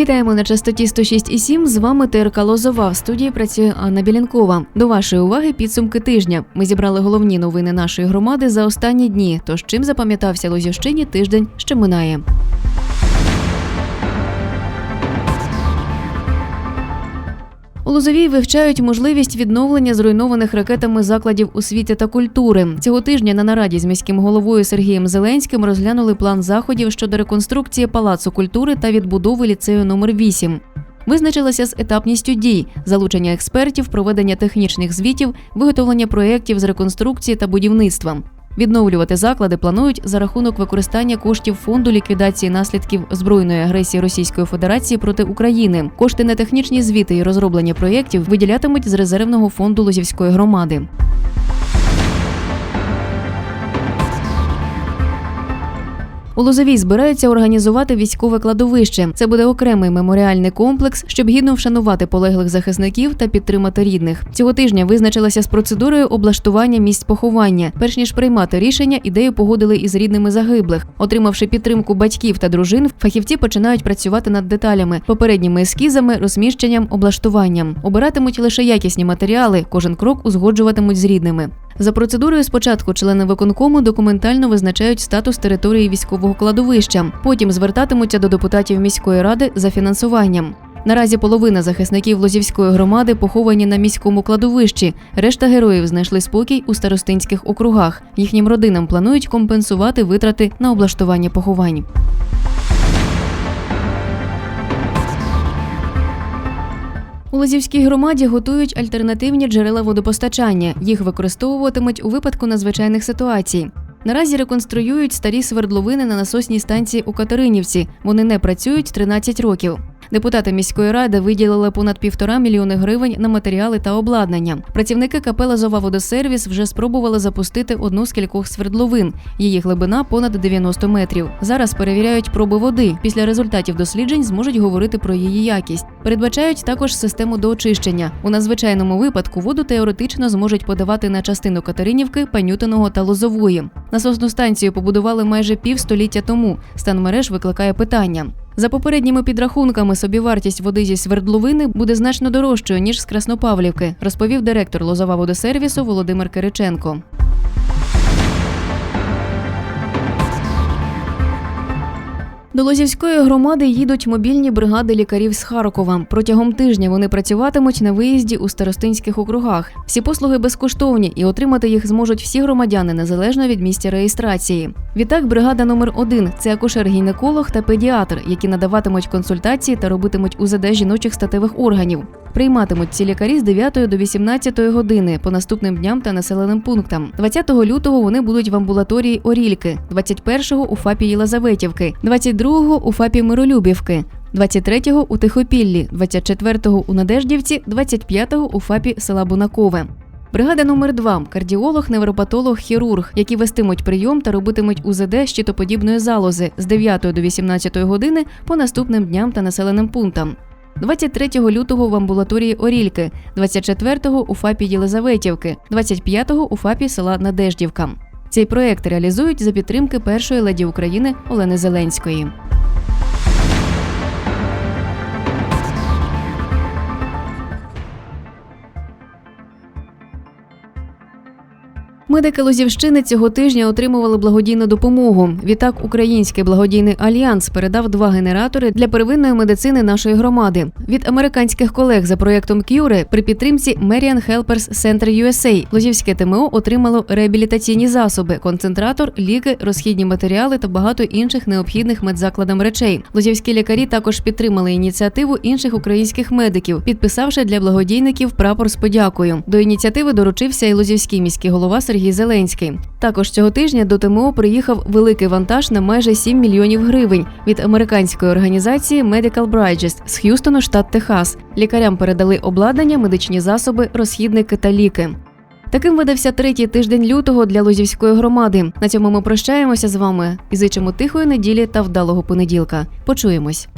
Вітаємо на частоті 106,7. З вами ТРК Лозова. В студії працює Анна Білянкова. До вашої уваги підсумки тижня. Ми зібрали головні новини нашої громади за останні дні. Тож чим запам'ятався Лозівщині тиждень, що минає. У Лозовій вивчають можливість відновлення зруйнованих ракетами закладів освіти та культури. Цього тижня на нараді з міським головою Сергієм Зеленським розглянули план заходів щодо реконструкції палацу культури та відбудови ліцею номер 8 Визначилася з етапністю дій, залучення експертів, проведення технічних звітів, виготовлення проєктів з реконструкції та будівництва. Відновлювати заклади планують за рахунок використання коштів фонду ліквідації наслідків збройної агресії Російської Федерації проти України. Кошти на технічні звіти і розроблення проєктів виділятимуть з резервного фонду Лозівської громади. У Лозовій збираються організувати військове кладовище. Це буде окремий меморіальний комплекс, щоб гідно вшанувати полеглих захисників та підтримати рідних. Цього тижня визначилася з процедурою облаштування місць поховання. Перш ніж приймати рішення, ідею погодили із рідними загиблих. Отримавши підтримку батьків та дружин, фахівці починають працювати над деталями, попередніми ескізами, розміщенням, облаштуванням. Обиратимуть лише якісні матеріали. Кожен крок узгоджуватимуть з рідними. За процедурою спочатку члени виконкому документально визначають статус території військового кладовища. Потім звертатимуться до депутатів міської ради за фінансуванням. Наразі половина захисників Лозівської громади поховані на міському кладовищі. Решта героїв знайшли спокій у старостинських округах. Їхнім родинам планують компенсувати витрати на облаштування поховань. Лозівській громаді готують альтернативні джерела водопостачання. Їх використовуватимуть у випадку надзвичайних ситуацій. Наразі реконструюють старі свердловини на насосній станції у Катеринівці. Вони не працюють 13 років. Депутати міської ради виділили понад півтора мільйони гривень на матеріали та обладнання. Працівники КП «Лозова водосервіс вже спробували запустити одну з кількох свердловин. Її глибина понад 90 метрів. Зараз перевіряють проби води. Після результатів досліджень зможуть говорити про її якість. Передбачають також систему доочищення. У надзвичайному випадку воду теоретично зможуть подавати на частину Катеринівки, Панютиного та Лозової. Насосну станцію побудували майже півстоліття тому. Стан мереж викликає питання. За попередніми підрахунками, собівартість води зі свердловини буде значно дорожчою ніж з Краснопавлівки, розповів директор Лозова водосервісу Володимир Кириченко. До Лозівської громади їдуть мобільні бригади лікарів з Харкова. Протягом тижня вони працюватимуть на виїзді у старостинських округах. Всі послуги безкоштовні і отримати їх зможуть всі громадяни незалежно від місця реєстрації. Відтак, бригада номер 1 це акушер-гінеколог та педіатр, які надаватимуть консультації та робитимуть УЗД жіночих статевих органів. Прийматимуть ці лікарі з 9 до 18 години по наступним дням та населеним пунктам. 20 лютого вони будуть в амбулаторії Орільки, 21-го у ФАПі Єлизаветівки, 22-го у ФАПі Миролюбівки. 23-го у Тихопіллі, 24-го у Надеждівці, 25-го у ФАПі села Бунакове. Бригада номер 2 кардіолог, невропатолог, хірург, які вестимуть прийом та робитимуть УЗД щитоподібної залози з 9 до 18 години по наступним дням та населеним пунктам. 23 лютого в амбулаторії Орільки, 24-го у ФАПі Єлизаветівки, 25-го у ФАПі села Надеждівка. Цей проект реалізують за підтримки першої леді України Олени Зеленської. Медики Лозівщини цього тижня отримували благодійну допомогу. Відтак, Український благодійний альянс передав два генератори для первинної медицини нашої громади. Від американських колег за проєктом Кюре при підтримці Marian Helpers Center USA Лозівське ТМО отримало реабілітаційні засоби, концентратор, ліки, розхідні матеріали та багато інших необхідних медзакладам речей. Лозівські лікарі також підтримали ініціативу інших українських медиків, підписавши для благодійників прапор з подякою. До ініціативи доручився і Лозівський міський голова Сергій Зеленський. Також цього тижня до ТМО приїхав великий вантаж на майже 7 мільйонів гривень від американської організації Medical Bridges з Х'юстону, штат Техас. Лікарям передали обладнання, медичні засоби, розхідники та ліки. Таким видався третій тиждень лютого для Лозівської громади. На цьому ми прощаємося з вами і зичимо тихої неділі та вдалого понеділка. Почуємось.